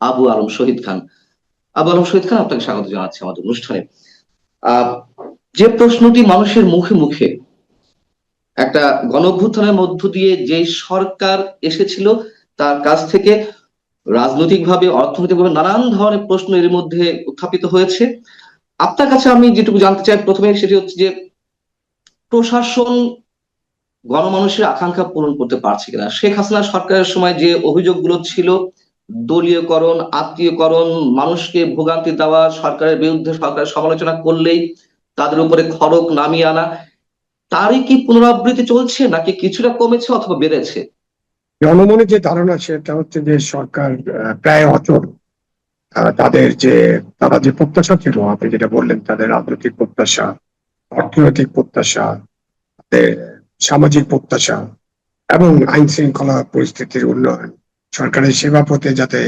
আবু আলম শহীদ খান। আবু আলম শহীদ খান আপনাকে স্বাগত জানাচ্ছি আমাদের অনুষ্ঠানে। যে প্রশ্নটি মানুষের মুখে মুখে একটা গণঅভ্যুত্থানের মধ্য দিয়ে যে সরকার এসেছিল, তার কাছ থেকে রাজনৈতিকভাবে, অর্থনৈতিকভাবে নানান ধরনের প্রশ্ন এর মধ্যে উত্থাপিত হয়েছে। আপনার কাছে আমি যেটুকু জানতে চাই প্রথমে সেটি হচ্ছে যে, প্রশাসন গণমানুষের আকাঙ্ক্ষা পূরণ করতে পারছে কিনা? শেখ হাসিনা সরকারের সময় যে অভিযোগগুলো ছিল দলীয়করণ, আত্মীয়করণ, মানুষকে ভোগান্তি দেওয়া, সরকারের বিরুদ্ধে সরকারের সমালোচনা করলেই তাদের উপরে খড়ক নামিয়ে আনা। তারই কি পুনরাবৃত্তি চলছে নাকি কিছুটা কমেছে অথবা বেড়েছে? জনমনে যে ধারণা সেটা হচ্ছে যে সরকার প্রায় অচল। তাদের যে, তারা যে প্রত্যাশা ছিল, আপনি যেটা বললেন, তাদের রাজনৈতিক প্রত্যাশা, অর্থনৈতিক প্রত্যাশা সামাজিক প্রত্যাশা এবং আইন শৃঙ্খলা পরিস্থিতির উন্নয়ন। সরকারের সেবা পথে যাতে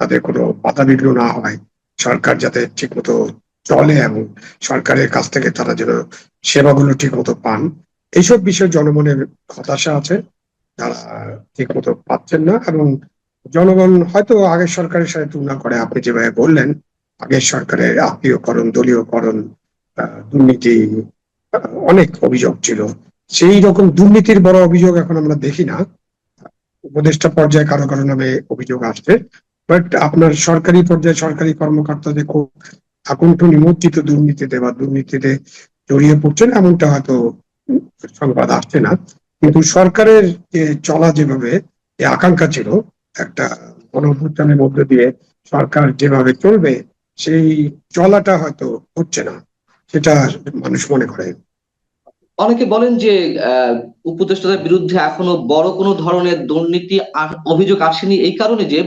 তাদের কোনো বাধা বিঘ্ন না হয়, সরকার যাতে ঠিকমতো চলে এবং সরকারের কাছ থেকে তারা যেন সেবাগুলো ঠিকমতো পান। এইসব বিষয়ে জনমনের হতাশা আছে তারা ঠিক মতো পাচ্ছেন না এবং জনগণ হয়তো আগের সরকারের সাথে তুলনা করে, আপনি যেভাবে বললেন, আগের সরকারের আত্মীয়করণ, দলীয়করণ দুর্নীতি অনেক অভিযোগ ছিল। সেই রকম দুর্নীতির বড় অভিযোগ এখন আমরা দেখি না। উপদেষ্টা পর্যায়ে কারও কারও নামে অভিযোগ আসছে। বাট আপনার সরকারি পর্যায়ে সরকারি কর্মকর্তাদের খুব আকণ্ঠ নিমজ্জিত দুর্নীতিতে বা দুর্নীতিতে জড়িয়ে পড়ছেন, এমনটা হয়তো সংবাদ আসছে না। কিন্তু সরকারের যে চলা যেভাবে, যে আকাঙ্ক্ষা ছিল, একটা গণঅভ্যুত্থানের মধ্য দিয়ে সরকার যেভাবে চলবে, সেই চলাটা হয়তো হচ্ছে না, সেটা মানুষ মনে করে। অনেকে বলেন যে উপদেষ্টাদের বিরুদ্ধে এখনও বড় কোনো ধরনের দুর্নীতি অভিযোগ আসেনি এই কারণে যে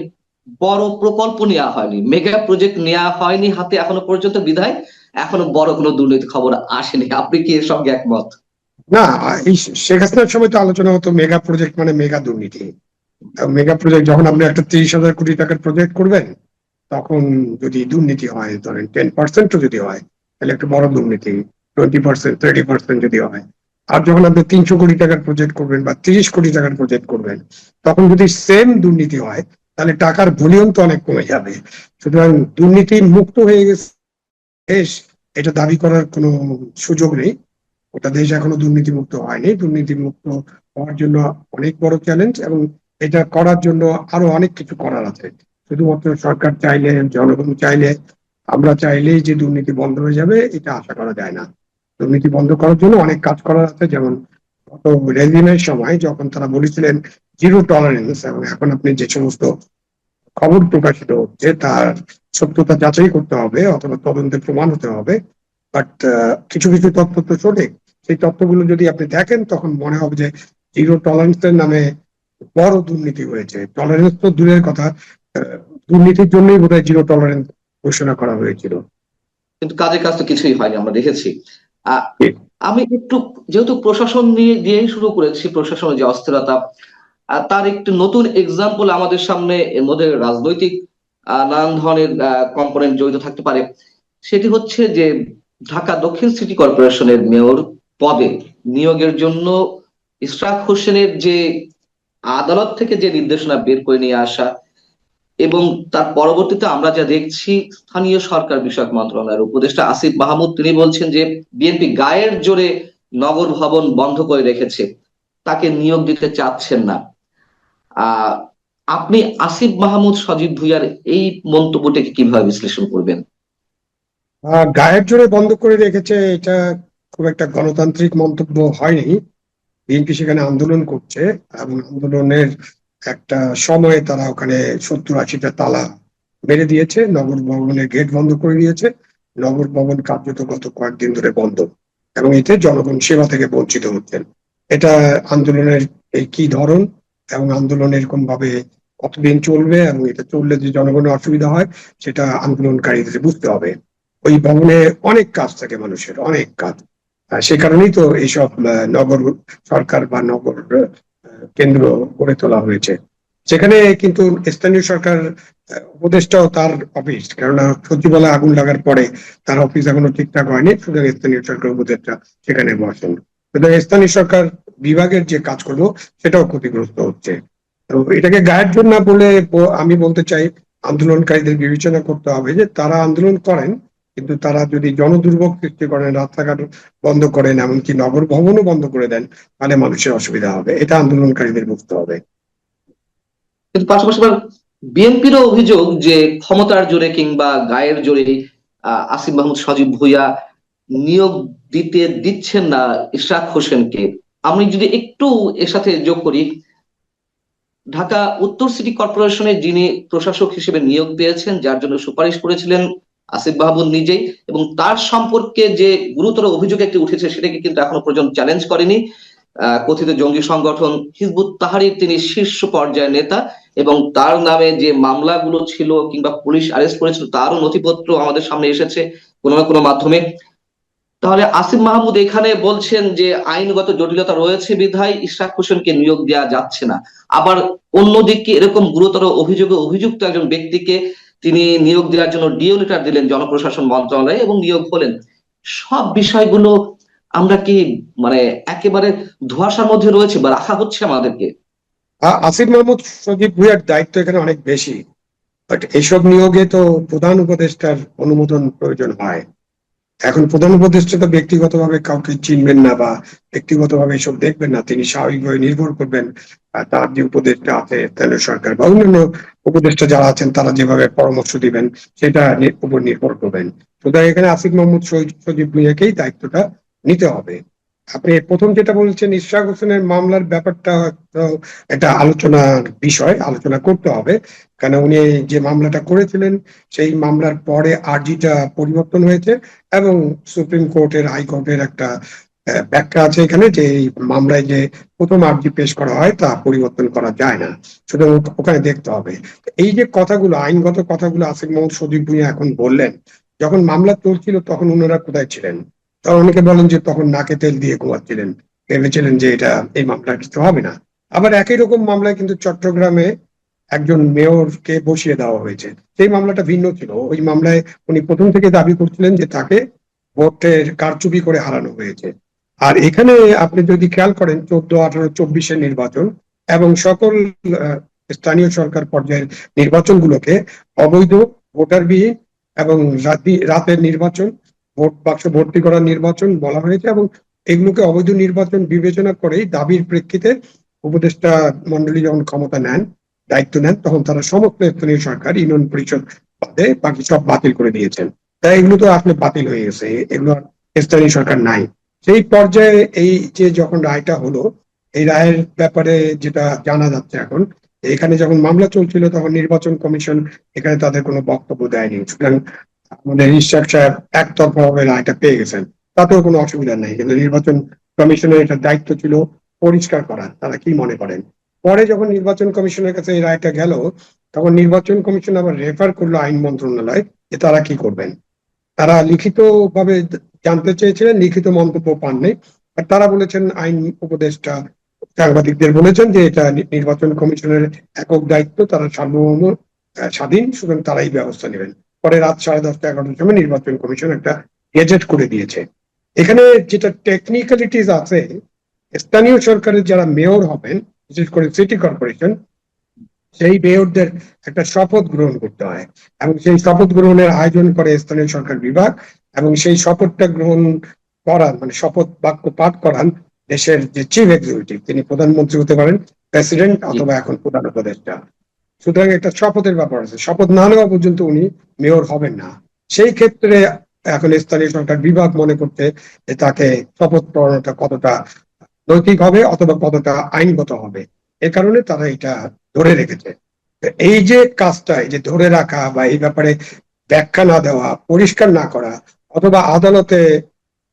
বড় প্রকল্প নেওয়া হয়নি মেগা প্রজেক্ট নেওয়া হয়নি হাতে এখনও পর্যন্ত বিধায় এখনও বড় কোনো দুর্নীতি খবর আসেনি। আপনি কি এর সঙ্গে একমত? না শেখ হাসিনার সময় তো আলোচনা হতো মেগা প্রজেক্ট মানে মেগা দুর্নীতি। মেগা প্রজেক্ট যখন আপনি একটা তিরিশ হাজার কোটি টাকার প্রজেক্ট করবেন, তখন যদি দুর্নীতি হয়, ধরেন টেন পার্সেন্টও যদি হয়, তাহলে একটা বড় দুর্নীতি টোয়েন্টি পার্সেন্ট থার্টি পার্সেন্ট যদি হয়। আর যখন আপনি তিনশো কোটি টাকার প্রজেক্ট করবেন বা তিরিশ কোটি টাকার প্রজেক্ট করবেন, তখন যদি সেম দুর্নীতি হয়, তাহলে টাকার ভলিউম তো অনেক কমে যাবে। সুতরাং দুর্নীতি মুক্ত হয়ে গেছে। দেশ, এটা দাবি করার কোনো সুযোগ নেই। ওটা দেশ এখনও দুর্নীতি মুক্ত হয়নি। দুর্নীতি মুক্ত হওয়ার জন্য অনেক বড় চ্যালেঞ্জ এবং এটা করার জন্য আরও অনেক কিছু করার আছে। শুধুমাত্র সরকার চাইলে, জনগণ চাইলে, আমরা চাইলেই যে দুর্নীতি বন্ধ হয়ে যাবে, এটা আশা করা যায় না। দুর্নীতি বন্ধ করার জন্য অনেক কাজ করা আছে, যেমন গত রেজিমের সময় যখন তারা বলেছিলেন জিরো টলারেন্স এবং এখন আপনি যে সমস্ত খবর প্রকাশিত হচ্ছে, তার সত্যতা যাচাই করতে হবে, অথবা তদন্তে প্রমাণ হতে হবে। বাট কিছু কিছু তথ্য তো সঠিক সেই তথ্যগুলো যদি আপনি দেখেন, তখন মনে হবে যে জিরো টলারেন্সের নামে বড় দুর্নীতি হয়েছে। টলারেন্স তো দূরের কথা দুর্নীতির জন্যই বোধহয় জিরো টলারেন্স ঘোষণা করা হয়েছিল। কিন্তু কাজের কাজ তো কিছুই হয়নি, আমরা দেখেছি। আমি একটু যেহেতু প্রশাসন নিয়ে দিয়েই শুরু করেছি, প্রশাসনের যে অস্থিরতা তার একটি নতুন এক্সাম্পল আমাদের সামনে এর মধ্যে রাজনৈতিক নানান ধরনের কম্পোনেন্ট জড়িত থাকতে পারে। সেটি হচ্ছে যে, ঢাকা দক্ষিণ সিটি কর্পোরেশনের মেয়র পদে নিয়োগের জন্য ইশরাক হোসেনের যে আদালত থেকে যে নির্দেশনা বের করে নিয়ে আসা এবং তার পরবর্তীতে আমরা যা দেখছি, স্থানীয় সরকার বিষয়ক মন্ত্রণালয়ের উপদেষ্টা আসিফ মাহমুদ, তিনি বলছেন যে বিএনপি গায়ের জোরে নগর ভবন বন্ধ করে রেখেছে। তাকে নিয়োগ দিতে চাচ্ছেন না। আপনি আসিফ মাহমুদ, সজীব ভুইয়ার এই মন্তব্যটাকে কীভাবে বিশ্লেষণ করবেন? গায়ের জোরে বন্ধ করে রেখেছে, এটা খুব একটা গণতান্ত্রিক মন্তব্য হয়নি। বিএনপি সেখানে আন্দোলন করছে, এবং আন্দোলনের একটা সময়ে তারা ওখানে সত্তর আশিটা তালা মেরে দিয়েছে। নগর ভবনের গেট বন্ধ করে দিয়েছে। নগর ভবন কার্যত গত কয়েকদিন ধরে বন্ধ এবং এতে জনগণ সেবা থেকে বঞ্চিত হচ্ছেন। এটা আন্দোলনের এই কি ধরন এবং আন্দোলন এরকম ভাবে কতদিন চলবে এবং এটা চললে যে জনগণের অসুবিধা হয়, সেটা আন্দোলনকারীদের বুঝতে হবে। ওই ভবনে অনেক কাজ থাকে মানুষের, অনেক কাজ। সে কারণেই তো এইসব নগর সরকার বা নগর কেন্দ্র গড়ে তোলা হয়েছে। সেখানে কিন্তু স্থানীয় সরকার, উপদেষ্টাও তার অফিস কেননা সচিবালয় আগুন লাগার পরে তার অফিস এখনও ঠিকঠাক হয়নি, সুতরাং স্থানীয় সরকার উপদেষ্টা সেখানে বসেন। সুতরাং স্থানীয় সরকার বিভাগের যে কাজগুলো সেটাও ক্ষতিগ্রস্ত হচ্ছে। তো এটাকে গায়ের জন্য বলে আমি বলতে চাই, আন্দোলনকারীদের বিবেচনা করতে হবে যে তারা আন্দোলন করেন কিন্তু তারা যদি জনদুর্ভোগ সৃষ্টি করেন, রাস্তাঘাট বন্ধ করেন, এমনকি নগর ভবনও বন্ধ করে দেন, তাহলে মানুষের অসুবিধা হবে। এটা আন্দোলনকারীদের বুঝতে হবে। কিন্তু পাশাপাশি বিএনপিরও অভিযোগ যে ক্ষমতার জোরে কিংবা গায়ের জোরে আসিফ মাহমুদ, সজীব ভুইয়া নিয়োগ দিতে দিচ্ছেন না ইশরাক হোসেনকে। আমি যদি একটু এর সাথে যোগ করি, ঢাকা উত্তর সিটি কর্পোরেশনে যিনি প্রশাসক হিসেবে নিয়োগ পেয়েছেন, যার জন্য সুপারিশ করেছিলেন আসিফ মাহমুদ নিজেই এবং তার সম্পর্কে যে গুরুতর অভিযোগ একটি উঠেছে সেটাকে কিন্তু এখনও পর্যন্ত চ্যালেঞ্জ করেনি। কথিত জঙ্গি সংগঠন হিজবুত তাহারির তিনি শীর্ষ পর্যায়ের নেতা এবং তার নামে যে মামলাগুলো ছিল কিংবা পুলিশ অ্যারেস্ট করেছিল তারও নথিপত্র আমাদের সামনে এসেছে কোনো না কোনো মাধ্যমে। তাহলে আসিফ মাহমুদ এখানে বলছেন যে আইনগত জটিলতা রয়েছে বিধায়, ইশরাক হোসেনকে নিয়োগ দেওয়া যাচ্ছে না। আবার অন্যদিকে এরকম গুরুতর অভিযোগে অভিযুক্ত একজন ব্যক্তিকে তিনি নিয়োগ দেওয়ার জন্য ডিও দিলেন জনপ্রশাসন মন্ত্রণালয়ে এবং নিয়োগ হলেন। সব বিষয়গুলো আমরা কি মানে একেবারে ধোয়াশার মধ্যে রয়েছে বা রাখা হচ্ছে আমাদেরকে? আসিফ মাহমুদ সজীব ভুইয়ার দায়িত্ব এখানে অনেক বেশি। বাট এইসব নিয়োগে তো প্রধান উপদেষ্টার অনুমোদন প্রয়োজন হয়। এখন প্রধান উপদেষ্টা ব্যক্তিগতভাবে কাউকে চিনবেন না বা ব্যক্তিগতভাবে এসব দেখবেন না, তিনি স্বাভাবিকভাবে নির্ভর করবেন তার যে উপদেষ্টা আছে কেন্দ্র সরকার বা অন্যান্য উপদেষ্টা যারা আছেন তারা যেভাবে পরামর্শ দিবেন, সেটা উপর নির্ভর করবেন। সুতরাং এখানে আসিফ মাহমুদ সজ- সজীব মিয়াকেই দায়িত্বটা নিতে হবে। আপনি প্রথম যেটা বলছেন, ইশরাক হোসেনের মামলার ব্যাপারটা এটা আলোচনার বিষয়, আলোচনা করতে হবে। কারণ উনি যে মামলাটা করেছিলেন, সেই মামলার পরে আর্জিটা পরিবর্তন হয়েছে এবং সুপ্রিম কোর্টের হাইকোর্টের একটা ব্যাখ্যা আছে এখানে যে এই মামলায় যে প্রথম আর্জি পেশ করা হয়, তা পরিবর্তন করা যায় না। সুতরাং ওখানে দেখতে হবে। এই যে কথাগুলো, আইনগত কথাগুলো আসিফ মোহাম্মদ সজীব ভুঁইয়া এখন বললেন, যখন মামলা চলছিল তখন ওনারা কোথায় ছিলেন? তখন অনেকে বলেন যে তখন নাকে তেল দিয়ে ঘুমাচ্ছিলেন। ভেবেছিলেন যে এটা এই মামলা কিছু হবে না। আবার একই রকম মামলায় কিন্তু চট্টগ্রামে একজন মেয়রকে বসিয়ে দেওয়া হয়েছে। সেই মামলাটা ভিন্ন ছিল। ওই মামলায় উনি প্রথম থেকে দাবি করছিলেন যে তাকে ভোটের কারচুপি করে হারানো হয়েছে। আর এখানে আপনি যদি খেয়াল করেন, চোদ্দ, আঠারো, চব্বিশের নির্বাচন এবং সকল স্থানীয় সরকার পর্যায়ের নির্বাচনগুলোকে অবৈধ ভোটারবিহীন এবং রাতি- রাতের নির্বাচন ভোট বাক্স ভর্তি করার নির্বাচন বলা হয়েছে এবং এগুলোকে অবৈধ নির্বাচন বিবেচনা করেই দাবির প্রেক্ষিতে উপদেষ্টা মন্ডলী যখন ক্ষমতা নেন, দায়িত্ব নেন, তখন তারা সমস্ত স্থানীয় সরকার, ইউনিয়ন পরিষদ বাদে বাকি সব বাতিল করে দিয়েছেন। তাই এগুলো তো আসলে বাতিল হয়ে গেছে, এগুলো স্থানীয় সরকার নাই। সেই পর্যায়ে এই যে যখন রায়টা হলো, এই রায়ের ব্যাপারে যেটা জানা যাচ্ছে এখন, এখানে যখন মামলা চলছিল তখন নির্বাচন কমিশন এখানে তাদের কোনো বক্তব্য দেয়নি। সুতরাং আমাদের সাহেব একতরফা ভাবে রায়টা পেয়ে গেছেন। তাতেও কোনো অসুবিধা নেই, কিন্তু নির্বাচন কমিশনের এটা দায়িত্ব ছিল পরিষ্কার করার, তারা কি মনে করেন? পরে যখন নির্বাচন কমিশনের কাছে এই রায়টা গেল, তখন নির্বাচন কমিশন আবার রেফার করল আইন মন্ত্রণালয় যে তারা কি করবেন। তারা লিখিত ভাবে জানতে চেয়েছিলেন, লিখিত মন্তব্য পাননি, আর তারা বলেছেন, আইন উপদেষ্টা সাংবাদিকদের বলেছেন যে এটা নির্বাচন কমিশনের একক দায়িত্ব, তারা সার্বভৌম স্বাধীন, সুতরাং তারাই ব্যবস্থা নেবেন। পরে রাত সাড়ে দশটা এগারোটার সময় নির্বাচন কমিশন একটা গেজেট করে দিয়েছে। এখানে যেটা টেকনিক্যালিটিস আছে, স্থানীয় সরকারের যারা মেয়র হবেন, বিশেষ করে সিটি কর্পোরেশন, সেই মেয়রদের একটা শপথ গ্রহণ করতে হয় এবং সেই শপথ গ্রহণের আয়োজন করে স্থানীয় সরকার বিভাগ এবং সেই শপথটা গ্রহণ করান মানে শপথ বাক্য পাঠ করান দেশের যে চিফ এক্সিকিউটিভ তিনি প্রধানমন্ত্রী হতে পারেন প্রেসিডেন্ট অথবা এখন প্রধান উপদেষ্টা। সুতরাং একটা শপথের ব্যাপার আছে। শপথ না নেওয়া পর্যন্ত উনি মেয়র হবেন না। সেই ক্ষেত্রে এখন স্থানীয় সরকার বিভাগ মনে করতে যে তাকে শপথ পড়ানোটা কতটা নৈতিক হবে অথবা কতটা আইনগত হবে। এ কারণে তারা এটা ধরে রেখেছে। এই যে কাজটা যে ধরে রাখা বা এই ব্যাপারে ব্যাখ্যা না দেওয়া, পরিষ্কার না করা অথবা আদালতে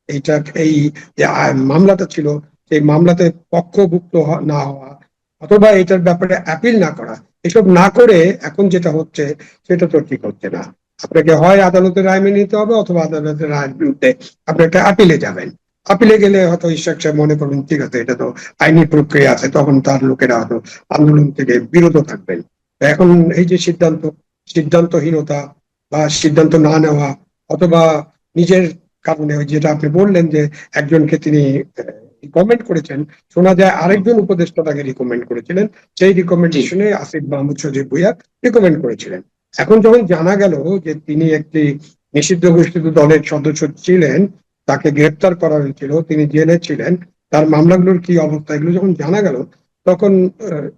এইটা, এই যে মামলাটা ছিল, সেই মামলাতে পক্ষভুক্ত না হওয়া অথবা এটার ব্যাপারে অ্যাপিল না করা এসব না করে এখন যেটা হচ্ছে, সেটা তো ঠিক হচ্ছে না। আপনাকে হয় আদালতের রায় মেনে নিতে হবে অথবা আদালতের রায়ের বিরুদ্ধে আপনি একটা আপিলে যাবেন। আপিলে গেলে হয়তো ঈশ্বর সাহেব মনে করবেন, ঠিক আছে, এটা তো আইনি প্রক্রিয়া আছে। তখন তার লোকেরা হয়তো আন্দোলন থেকে বিরত থাকবেন। এখন এই যে সিদ্ধান্ত, সিদ্ধান্তহীনতা বা সিদ্ধান্ত না নেওয়া অথবা নিজের কারণে যেটা আপনি বললেন যে একজনকে তিনি রিকমেন্ড করেছেন শোনা যায় আরেকজন উপদেষ্টা তাকে রিকমেন্ড করেছিলেন সেই রিকমেন্ডেশনে আসিফ মাহমুদ সজিব ভুইয়া রিকমেন্ড করেছিলেন। এখন যখন জানা গেল যে তিনি একটি নিষিদ্ধ ঘোষিত দলের সদস্য ছিলেন তাকে গ্রেপ্তার করা হয়েছিল তিনি জেলে ছিলেন তার মামলাগুলোর কি অবস্থা এগুলো যখন জানা গেল তখন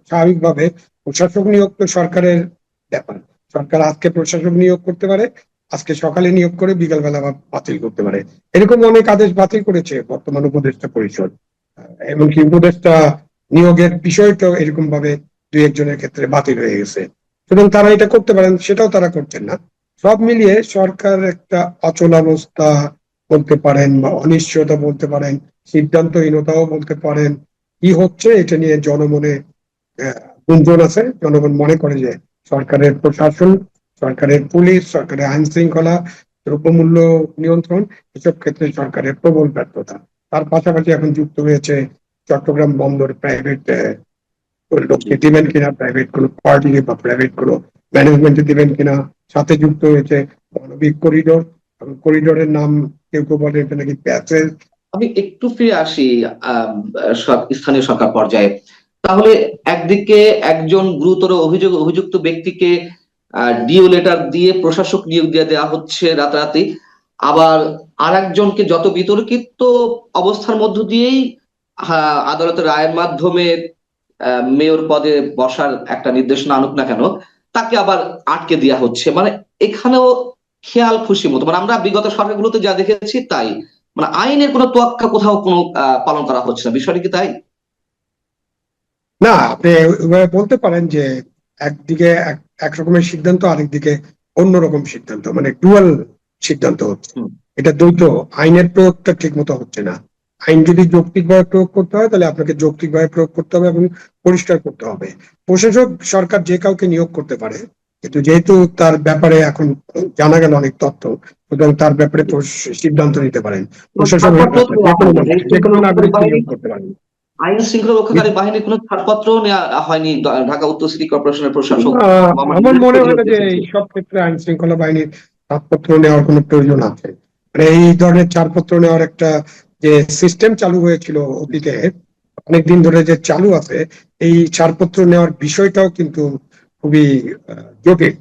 স্বাভাবিকভাবে প্রশাসক নিয়োগ তো সরকারের ব্যাপার। সরকার আজকে প্রশাসক নিয়োগ করতে পারে আজকে সকালে নিয়োগ করে বিকালবেলা আবার বাতিল করতে পারে। এরকম অনেক আদেশ বাতিল করেছে বর্তমান উপদেষ্টা পরিষদ। এমনকি উপদেষ্টা নিয়োগের বিষয়টাও এরকম ভাবে দুই একজনের ক্ষেত্রে বাতিল হয়ে গেছে। সুতরাং তারা এটা করতে পারেন, সেটাও তারা করছেন না। সব মিলিয়ে সরকার একটা অচলাবস্থা বলতে পারেন বা অনিশ্চয়তা বলতে পারেন, সিদ্ধান্তহীনতাও বলতে পারেন। কি হচ্ছে এটা নিয়ে জনমনে গুঞ্জন আছে। জনগণ মনে করে যে সরকারের প্রশাসন সরকারের পুলিশ, সরকারের আইন শৃঙ্খলা দ্রব্যমূল্য নিয়ন্ত্রণ, এসব ক্ষেত্রে সরকারের প্রবল ব্যর্থতা। তার পাশাপাশি এখন যুক্ত হয়েছে চট্টগ্রাম বন্দর প্রাইভেট লোককে দিবেন কিনা প্রাইভেট কোনো পার্টি বা প্রাইভেট কোনো ম্যানেজমেন্টে দিবেন কিনা, সাথে যুক্ত হয়েছে মানবিক করিডোর করিডোরের নাম কেউ কেউ বলে এটা নাকি প্যাসেজ। আমি একটু ফিরে আসি স্থানীয় সরকার পর্যায়ে। তাহলে একদিকে একজন গুরুতর অভিযোগ, অভিযুক্ত ব্যক্তিকে ডিও লেটার দিয়ে প্রশাসক নিয়োগ দিয়ে দেওয়া হচ্ছে রাতারাতি। আবার আর একজনকে যত বিতর্কিত অবস্থার মধ্য দিয়েই আদালতের রায়ের মাধ্যমে মেয়র পদে বসার একটা নির্দেশনা আনুক না কেন, তাকে আবার আটকে দেওয়া হচ্ছে। মানে এখানেও খেয়াল খুশি মতো। মানে আমরা বিগত সরকারগুলোতে যা দেখেছি তাই। মানে আইনের কোনো তোয়াক্কা কোথাও কোনো পালন করা হচ্ছে না। বিষয়টা কি তাই? না, আপনি বলতে পারেন যে একদিকে এক- এক রকমের সিদ্ধান্ত আরেকদিকে অন্যরকম সিদ্ধান্ত মানে ডুয়াল সিদ্ধান্ত হচ্ছে। এটা দ্বৈত আইনের প্রয়োগটা ঠিক মতো হচ্ছে না। আইন যদি যৌক্তিকভাবে প্রয়োগ করতে হয় তাহলে আপনাকে যৌক্তিকভাবে প্রয়োগ করতে হবে এবং পরিষ্কার করতে হবে। প্রশাসক সরকার যে কাউকে নিয়োগ করতে পারে কিন্তু যেহেতু তার ব্যাপারে এখন জানা গেল অনেক তথ্য সুতরাং তার ব্যাপারে সিদ্ধান্ত নিতে পারেন। প্রশাসক যে কোনো নাগরিক নিয়োগ করতে পারেন। আইন শৃঙ্খলা রক্ষাকারী বাহিনীর কোনো ছাড়পত্র নেওয়া হয়নি ঢাকা উত্তর সিটি কর্পোরেশনের প্রশাসক আমার মনে হয় যে এই সব ক্ষেত্রে আইন শৃঙ্খলা বাহিনীর ছাড়পত্র নেওয়ার কোনো প্রয়োজন আছে। মানে এই ধরনের ছাড়পত্র নেওয়ার একটা যে সিস্টেম চালু হয়েছিল অতীতে অনেকদিন ধরে যে চালু আছে এই ছাড়পত্র নেওয়ার বিষয়টাও কিন্তু খুবই আহ, জটিল।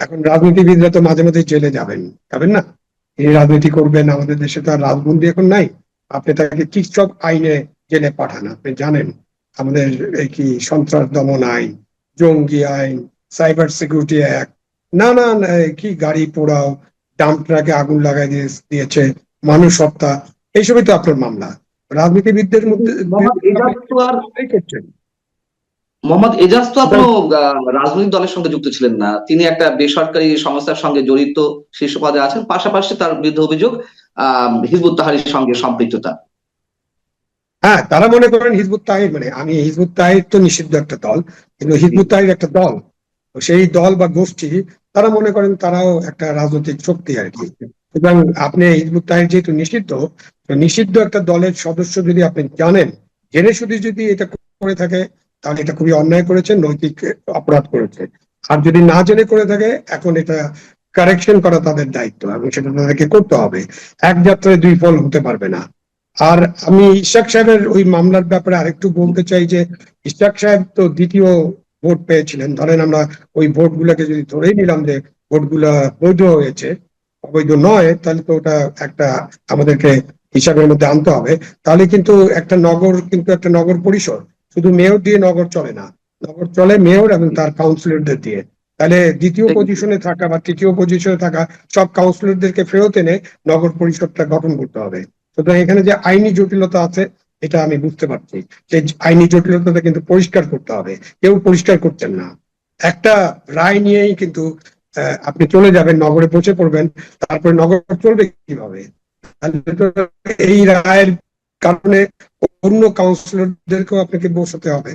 এখন রাজনীতিবিদরা তো মাঝে মাঝে জেলে যাবেন যাবেন না? এই রাজনীতি করবেন আমাদের দেশে তো আর রাজবন্দি এখন নাই। আপনি তাকে কি সব আইনে জেলে পাঠান আপনি জানেন। আমাদের এই কি সন্ত্রাস দমন আইন জঙ্গি আইন সাইবার সিকিউরিটি অ্যাক্ট নানান কি গাড়ি পোড়াও ডাম্প ট্রাকে আগুন লাগাই দিয়েছে মানুষ হত্যা এইসবই তো আপনার মামলা। রাজনীতিবিদদের মধ্যে মোহাম্মদ এজাজ তো কোনো রাজনৈতিক দলের সঙ্গে যুক্ত ছিলেন না। তিনি একটা বেসরকারি সংস্থার সঙ্গে জড়িত শীর্ষ পদে আছেন। পাশাপাশি তার বিরুদ্ধে অভিযোগ আহ হিজবুত তাহারির সঙ্গে সম্পৃক্ততা। হ্যাঁ তারা মনে করেন হিজবুত তাহির মানে আমি হিজবুত তাহির তো নিষিদ্ধ একটা দল, কিন্তু হিজবুত তাহির একটা দল সেই দল বা গোষ্ঠী, তারা মনে করেন তারাও একটা রাজনৈতিক শক্তি আর কি। সুতরাং আপনি হিজবুত তাহির যেহেতু নিষিদ্ধ নিষিদ্ধ একটা দলের সদস্য যদি আপনি জানেন, জেনে শুধু যদি এটা করে থাকে, তাহলে এটা খুবই অন্যায় করেছে নৈতিক অপরাধ করেছে। আর যদি না জেনে করে থাকে, এখন এটা কারেকশন করা তাদের দায়িত্ব, এবং সেটা তাদেরকে করতে হবে। এক যাত্রায় দুই ফল হতে পারবে না। আর আমি ইশাক সাহেবের ওই মামলার ব্যাপারে আরেকটু বলতে চাই যে ইশাক সাহেব তো দ্বিতীয় ভোট পেয়েছিলেন। ধরেন আমরা ওই ভোট গুলাকে যদি ধরেই নিলাম যে ভোটগুলা বৈধ হয়েছে অবৈধ নয় তাহলে তো ওটা একটা আমাদেরকে হিসাবের মধ্যে আনতে হবে। তাহলে কিন্তু একটা নগর কিন্তু একটা নগর পরিষদ শুধু মেয়র দিয়ে নগর চলে না। নগর চলে মেয়র এবং তার কাউন্সিলরদের দিয়ে। তাহলে দ্বিতীয় পজিশনে থাকা বা তৃতীয় পজিশনে থাকা সব কাউন্সিলরদেরকে ফেরত এনে নগর পরিষদটা গঠন করতে হবে। সুতরাং এখানে যে আইনি জটিলতা আছে, এটা আমি বুঝতে পারছি। যে আইনি জটিলতাটা কিন্তু পরিষ্কার করতে হবে। কেউ পরিষ্কার করছেন না। একটা রায় নিয়েই কিন্তু আপনি চলে যাবেন, নগরে পৌঁছে পড়বেন, তারপরে নগর চলবে কীভাবে? এই রায়ের কারণে অন্য কাউন্সিলরদেরকেও আপনাকে বসাতে হবে।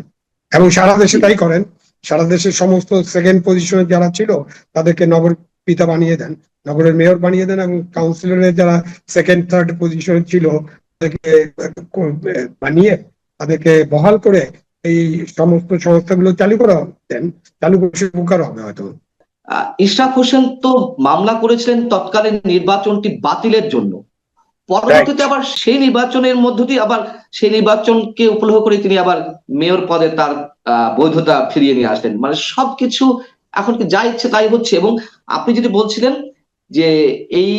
এবং সারা দেশে তাই করেন। সারা দেশের সমস্ত সেকেন্ড পজিশনে যারা ছিল, তাদেরকে নগর পিতা বানিয়ে দেন, নগরের মেয়র বানিয়ে দেন এবং কাউন্সিলরের যারা সেকেন্ড থার্ড পজিশনে ছিল, তাদেরকে বানিয়ে তাদেরকে বহাল করে এই সমস্ত সংস্থাগুলো চালু করা দেন চালু করে উপকার হবে হয়তো। ইশরাক হোসেন তো মামলা করেছিলেন তৎকালীন নির্বাচনটি বাতিলের জন্য। পরবর্তীতে আবার সেই নির্বাচনের মধ্য দিয়ে আবার সেই নির্বাচনকে উপলক্ষ করে তিনি আবার মেয়র পদে তার বৈধতা ফিরিয়ে নিয়ে আসলেন। মানে সবকিছু এখন কি যা ইচ্ছে তাই হচ্ছে এবং আপনি যদি বলছিলেন যে এই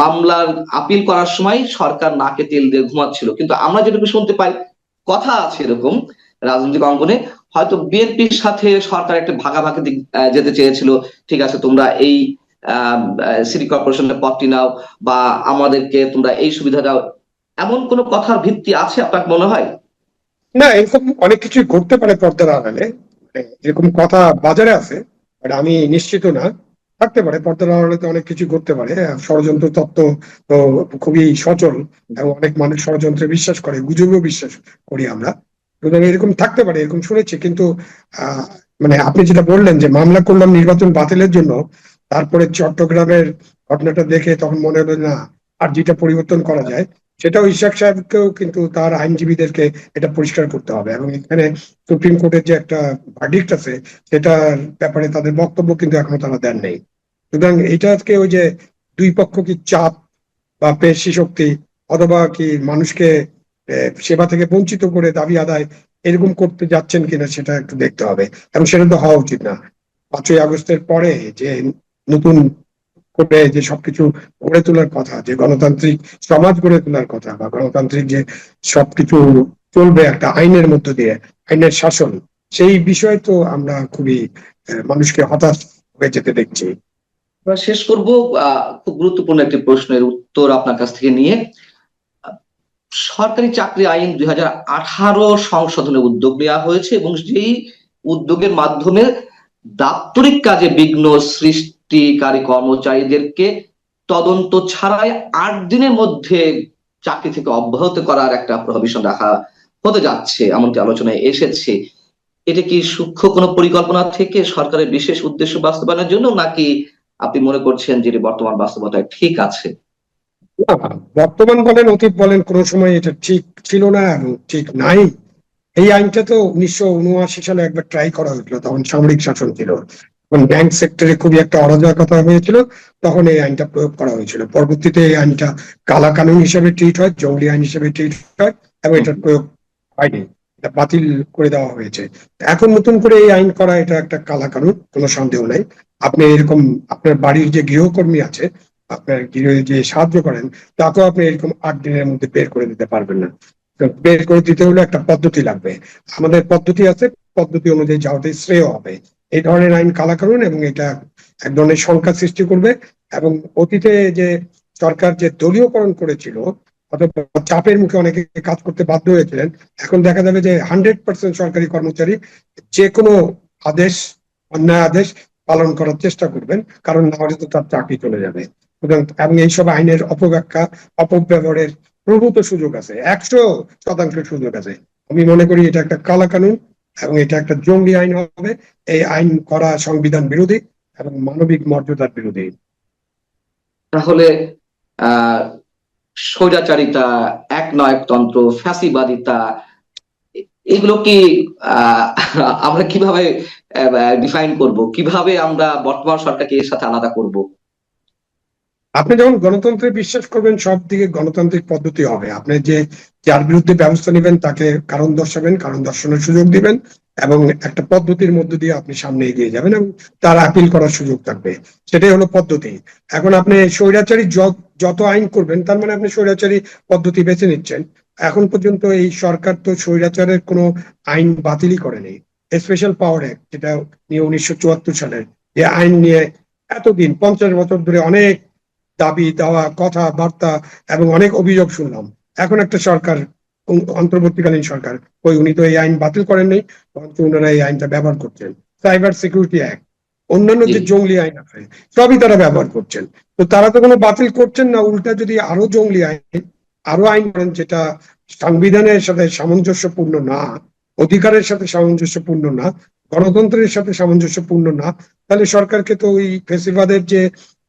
মামলার আপিল করার সময় সরকার নাকে তেল দিয়ে ঘুমাচ্ছিল, কিন্তু আমরা যেটুকু শুনতে পাই, কথা আছে এরকম রাজনৈতিক অঙ্গনে, হয়তো বিএনপির সাথে সরকার একটা ভাগাভাগি যেতে চেয়েছিল, ঠিক আছে, তোমরা এই সিটি কর্পোরেশনের পদটি নাও বা আমাদেরকে তোমরা এই সুবিধা দাও, এমন কোনো কথার ভিত্তি আছে আপনার মনে হয়? না, এরকম অনেক কিছুই ঘটতে পারে পর্দার আড়ালে। এরকম কথা বাজারে আছে বাট আমি নিশ্চিত না। থাকতে পারে পর্দার অনেক কিছু করতে পারে ষড়যন্ত্র তত্ত্ব তো খুবই সচল, এবং অনেক মানুষ ষড়যন্ত্রে বিশ্বাস করে, গুজবেও বিশ্বাস করি আমরা। এরকম থাকতে পারে, এরকম শুনেছি, কিন্তু মানে আপনি যেটা বললেন যে মামলা করলাম নির্বাচন বাতিলের জন্য, তারপরে চট্টগ্রামের ঘটনাটা দেখে তখন মনে হলো না, আর যেটা পরিবর্তন করা যায় সেটাও ইশাক সাহেবকেও কিন্তু তার আইনজীবীদেরকে এটা পরিষ্কার করতে হবে। এবং এখানে সুপ্রিম কোর্টের যে একটা ভার্ডিক্ট আছে, সেটার ব্যাপারে তাদের বক্তব্য কিন্তু এখনও তারা দেন নেই। সুতরাং এটাকে ওই যে দুই পক্ষ কি চাপ বা পেশি শক্তি অথবা কি মানুষকে সেবা থেকে বঞ্চিত করে দাবি আদায় এরকম করতে যাচ্ছেন কিনা সেটা একটু দেখতে হবে। এবং সেটা তো হওয়া উচিত না। পাঁচই আগস্টের পরে যে নতুন করে যে সবকিছু গড়ে তোলার কথা, যে গণতান্ত্রিক সমাজ গড়ে তোলার কথা বা গণতান্ত্রিক যে সবকিছু চলবে একটা আইনের মধ্য দিয়ে, আইনের শাসন, সেই বিষয়ে তো আমরা খুবই মানুষকে হতাশ হয়ে যেতে দেখছি। শেষ করব খুব গুরুত্বপূর্ণ একটি প্রশ্নের উত্তর আপনার কাছ থেকে নিয়ে। সরকারি চাকরি আইন দুই সংশোধনের উদ্যোগ নেওয়া হয়েছে এবং যেই উদ্যোগের মাধ্যমে দাপ্তরিক কাজে বিঘ্ন সৃষ্টিকারী কর্মচারীদেরকে তদন্ত ছাড়াই আট দিনের মধ্যে চাকরি থেকে অব্যাহত করার একটা প্রভিশন রাখা হতে যাচ্ছে, এমনটি আলোচনায় এসেছে। এটা কি সূক্ষ্ম কোনো পরিকল্পনা থেকে সরকারের বিশেষ উদ্দেশ্য বাস্তবায়নের জন্য, নাকি আপনি মনে করছেন যেটি বর্তমান বাস্তবতায় ঠিক আছে? বর্তমান বলেন, অতীত বলেন, কোন সময় এটা ঠিক ছিল না এবং ঠিক নাই। এই আইনটা তো উনিশশো উনআশি সালে একবার ট্রাই করা হয়েছিল, তখন সামরিক শাসন ছিল। তখন ব্যাংক সেক্টরে খুবই একটা অরাজকতা হয়েছিল, তখন এই আইনটা প্রয়োগ করা হয়েছিল। পরবর্তীতে এই আইনটা কালা কানুন হিসেবে ট্রিট হয়, জঙ্গলি আইন হিসেবে ট্রিট হয়, এবং এটার প্রয়োগ হয়নি, এটা বাতিল করে দেওয়া হয়েছে। এখন নতুন করে এই আইন করা এটা একটা কালা কানুন, কোনো সন্দেহ নাই। আপনি এরকম আপনার বাড়ির যে গৃহকর্মী আছে, আপনার গৃহ যে সাহায্য করেন, তাকেও আপনি এরকম আট দিনের মধ্যে বের করে দিতে পারবেন না। বের করে দিতে হলে একটা পদ্ধতি লাগবে। আমাদের পদ্ধতি আছে, পদ্ধতি অনুযায়ী যাওয়াতে শ্রেয় হবে। এই ধরনের আইন কালা করুন এবং এটা এক ধরনের সংখ্যা সৃষ্টি করবে এবং অতীতে যে সরকার যে দলীয়করণ করেছিল চাপের মুখে অনেকে কাজ করতে বাধ্য হয়েছিলেন, এখন দেখা যাবে যে হান্ড্রেড পার্সেন্ট সরকারি কর্মচারী যে কোনো আদেশ, অন্যায় আদেশ পালন করার চেষ্টা করবেন, কারণ না হলে তো তার চাকরি চলে যাবে। এবং এইসব আইনের অপব্যাখ্যা, অপব্যবহারের প্রভূত সুযোগ আছে, একশো শতাংশ সুযোগ আছে। আমি মনে করি এটা একটা কালা কানুন এবং এটা একটা জঙ্গি আইন হবে। এই আইন করা সংবিধান বিরোধী এবং মানবিক মর্যাদার বিরোধী। তাহলে আহ স্বৈরাচারিতা, একনায়কতন্ত্র, ফ্যাসিবাদিতা, এগুলো কি আমরা কীভাবে ডিফাইন করব? কীভাবে আমরা বর্তমান সরকারকে এর সাথে আলাদা করব? আপনি যখন গণতন্ত্রে বিশ্বাস করবেন, সব দিকে গণতান্ত্রিক পদ্ধতি হবে। আপনি যে, যার বিরুদ্ধে ব্যবস্থা নেবেন, তাকে কারণ দর্শাবেন, কারণ দর্শনের সুযোগ দিবেন এবং একটা পদ্ধতির মধ্য দিয়ে আপনি সামনে এগিয়ে যাবেন এবং তার আপিল করার সুযোগ থাকবে। সেটাই হলো পদ্ধতি। এখন আপনি স্বৈরাচারী যত আইন করবেন, তার মানে আপনি স্বৈরাচারী পদ্ধতি বেছে নিচ্ছেন। এখন পর্যন্ত এই সরকার তো স্বৈরাচারের কোনো আইন বাতিলই করেনি। স্পেশাল পাওয়ার অ্যাক্ট, যেটা নিয়ে উনিশশো চুয়াত্তর সালের যে আইন নিয়ে এতদিন, পঞ্চাশ বছর ধরে অনেক দাবি দেওয়া কথাবার্তা এবং অনেক অভিযোগ শুনলাম। এখন একটা সরকার অন্তর্বর্তীকালীন সরকার ওই উনি তো এই আইন বাতিল করেন নাই বরঞ্চ ওনারা এই আইনটা ব্যবহার করছেন। সাইবার সিকিউরিটি অ্যাক্ট অন্যান্য যে জঙ্গলি আইন আছে সবই তারা ব্যবহার করছেন। তো তারা তো কোনো বাতিল করছেন না উল্টা যদি আরও জঙ্গলি আইন আরও আইন করেন যেটা সংবিধানের সাথে সামঞ্জস্যপূর্ণ না অধিকারের সাথে সামঞ্জস্যপূর্ণ না গণতন্ত্রের সাথে সামঞ্জস্যপূর্ণ না তাহলে সরকারকে তো ওই ফেসিবাদের যে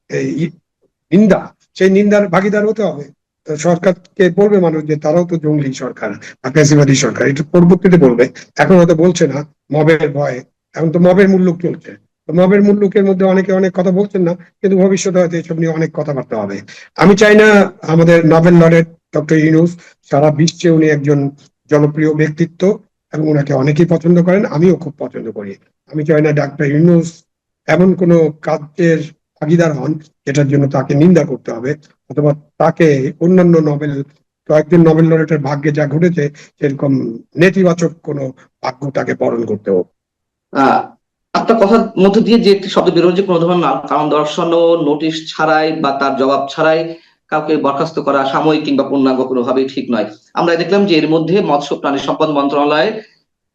এই নিন্দা, সেই নিন্দার ভাগিদার হতে হবে। সরকারকে বলবে মানুষ যে তারাও তো জঙ্গলি সরকার, বা সরকার এটা পরবর্তীতে বলবে। এখন হয়তো বলছে না, মবের ভয়। এখন তো মবের মূল্য চলছে। মবের মূল্যকের মধ্যে অনেকে অনেক কথা বলছেন না, কিন্তু ভবিষ্যতে হয়তো এসব নিয়ে অনেক কথাবার্তা হবে। আমি চাই না আমাদের নোবেল লরেট ডক্টর ইউনুস, সারা বিশ্বে উনি একজন জনপ্রিয় ব্যক্তিত্ব এবং ওনাকে অনেকেই পছন্দ করেন, আমিও খুব পছন্দ করি। আমি চাই না ডাক্তার ইউনুস এমন কোনো কাজের ভাগিদার হন, যেটার জন্য তাকে নিন্দা করতে হবে, অথবা তাকে অন্যান্য নোবেল কয়েকদিন নোবেল লরেটের ভাগ্যে যা ঘটেছে, সেরকম নেতিবাচক কোনো ভাগ্য তাকে বরণ করতে হবে। আপনার কথার মধ্যে দিয়ে যে একটি শব্দ বেরোচ্ছে কোনো ধরনের কারণ দর্শানো নোটিশ ছাড়াই বা তার জবাব ছাড়াই কাউকে বরখাস্ত করা সাময়িক কিংবা পূর্ণাঙ্গ কোনোভাবেই ঠিক নয়। আমরা দেখলাম যে এর মধ্যে মৎস্য প্রাণী সম্পদ মন্ত্রণালয়ে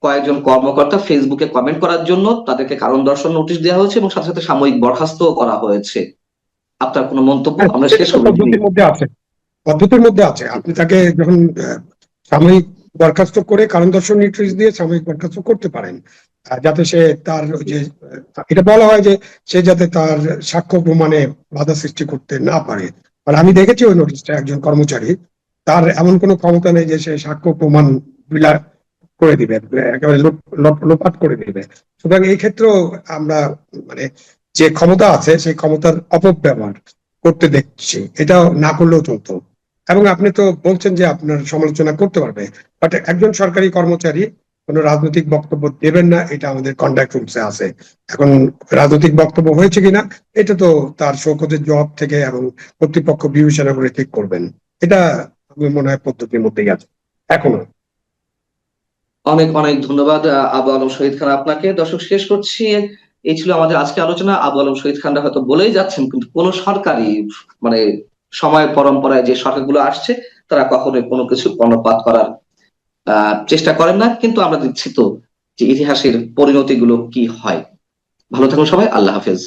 কয়েকজন কর্মকর্তা ফেসবুকে কমেন্ট করার জন্য তাদেরকে কারণ দর্শন নোটিশ দেওয়া হয়েছে এবং সাথে সাথে সাময়িক বরখাস্ত করা হয়েছে। আপনার কোনো মন্তব্য? আমরা শেষ পদ্ধতির মধ্যে আছে। পদ্ধতির মধ্যে আছে। আপনি তাকে যখন সাময়িক বরখাস্ত করে কারণ দর্শন নির্দেশ দিয়ে সাময়িক বরখাস্ত করতে পারেন যাতে সে তার ওই যে এটা বলা হয় যে সে যাতে তার সাক্ষ্য প্রমাণে বাধা সৃষ্টি করতে না পারে। আর আমি দেখেছি ওই নোটিশটা একজন কর্মচারী তার এমন কোনো ক্ষমতা নেই যে সে সাক্ষ্য প্রমাণ করে দিবে একেবারে লোপ- লোপ- লোপাট করে দিবে সুতরাং এই ক্ষেত্রেও আমরা মানে যে ক্ষমতা আছে, সেই ক্ষমতার অপব্যবহার করতে দেখছি। এটা না করলেও চলতো। এবং আপনি তো বলছেন যে আপনার সমালোচনা করতে পারবে বাট একজন সরকারি কর্মচারী কোনো রাজনৈতিক বক্তব্য দেবেন না, এটা আমাদের কন্ডাক্ট রুলসে আছে। এখন রাজনৈতিক বক্তব্য হয়েছে কিনা, এটা তো তার শৌকতের জবাব থেকে এবং কর্তৃপক্ষ বিবেচনা করে ঠিক করবেন। এটা মনে হয় পদ্ধতির মধ্যেই আছে। এখনও। অনেক অনেক ধন্যবাদ আবু আলম শহীদ খান আপনাকে। দর্শক, শেষ করছি। এই ছিল আমাদের আজকে আলোচনা। আবু আলম শহীদ খানরা হয়তো বলেই যাচ্ছেন, কিন্তু কোন সরকারি মানে সময় পরম্পরায় যে সরকারগুলো আসছে, তারা কখনোই কোনো কিছু কর্ণপাত করার চেষ্টা করেন না। কিন্তু আমরা দিচ্ছি তো যে ইতিহাসের পরিণতিগুলো কি হয়। ভালো থাকুন সবাই। আল্লাহ হাফেজ।